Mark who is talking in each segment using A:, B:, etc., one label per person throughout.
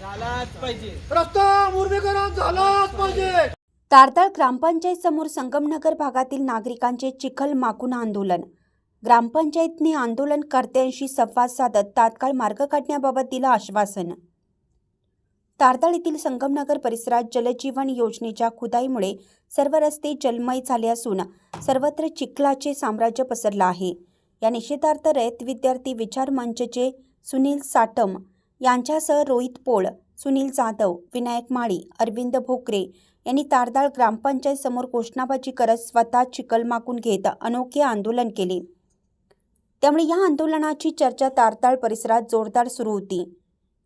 A: झालाच पाहिजे.
B: रस्ता मुर्मीकरण झालाच पाहिजे.
C: तारदाळ ग्रामपंचायत समोर संगमनगर भागातील नागरिकांचे चिखल मागून आंदोलन. ग्रामपंचायतने आंदोलनकर्त्यांशी संवाद साधत तात्काळ मार्ग काढण्याबाबत दिलं आश्वासन. तारदाळ येथील संगमनगर परिसरात जलजीवन योजनेच्या खुदाईमुळे सर्व रस्ते जलमय झाले असून सर्वत्र चिखलाचे साम्राज्य पसरलं आहे. या निषेधार्थ रयत विद्यार्थी विचार मंचचे सुनील साटम यांच्यासह रोहित पोळ सुनील जाधव विनायक माळी अरविंद भोकरे यांनी तारदाळ ग्रामपंचायत समोर घोषणाबाजी करत स्वतः चिखल मागून घेत अनोखे आंदोलन केले. त्यामुळे या आंदोलनाची चर्चा तारताळ परिसरात जोरदार सुरू होती.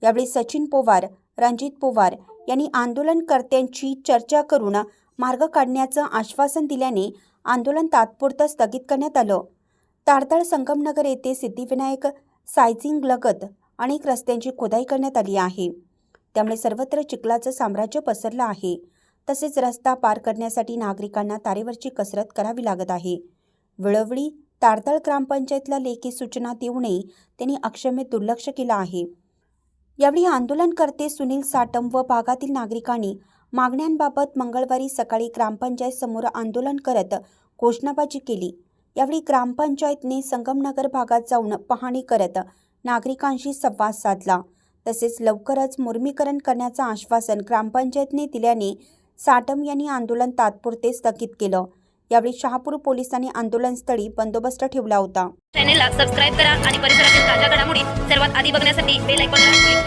C: यावेळी सचिन पोवार रणजित पोवार यांनी आंदोलनकर्त्यांची चर्चा करून मार्ग काढण्याचं आश्वासन दिल्याने आंदोलन तात्पुरतं स्थगित करण्यात आलं. तारताळ संगमनगर येथे सिद्धिविनायक सायझिंग लगत अनेक रस्त्यांची खोदाई करण्यात आली आहे. त्यामुळे सर्वत्र चिखलाचं साम्राज्य पसरलं आहे. तसेच रस्ता पार करण्यासाठी नागरिकांना तारेवरची कसरत करावी लागत आहे. वेळोवेळी तारदाळ ग्रामपंचायतला लेखी सूचना देऊनही त्यांनी अक्षम्य दुर्लक्ष केलं आहे. यावेळी आंदोलनकर्ते सुनील साटम व भागातील नागरिकांनी मागण्यांबाबत मंगळवारी सकाळी ग्रामपंचायत समोर आंदोलन करत घोषणाबाजी केली. यावेळी ग्रामपंचायतने संगमनगर भागात जाऊन पाहणी करत नागरिकांशी संवाद साधला. तसेच लवकरच मुर्मीकरण करण्याचं आश्वासन ग्रामपंचायतने दिल्याने साटम यांनी आंदोलन तात्पुरते स्थगित केलं. यावेळी शहापूर पोलिसांनी आंदोलनस्थळी बंदोबस्त ठेवला होता.
D: चॅनेलला सबस्क्राईब करा आणि परिसरातील ताज्या घडामोडी सर्वात आधी बघण्यासाठी बेल आयकॉनला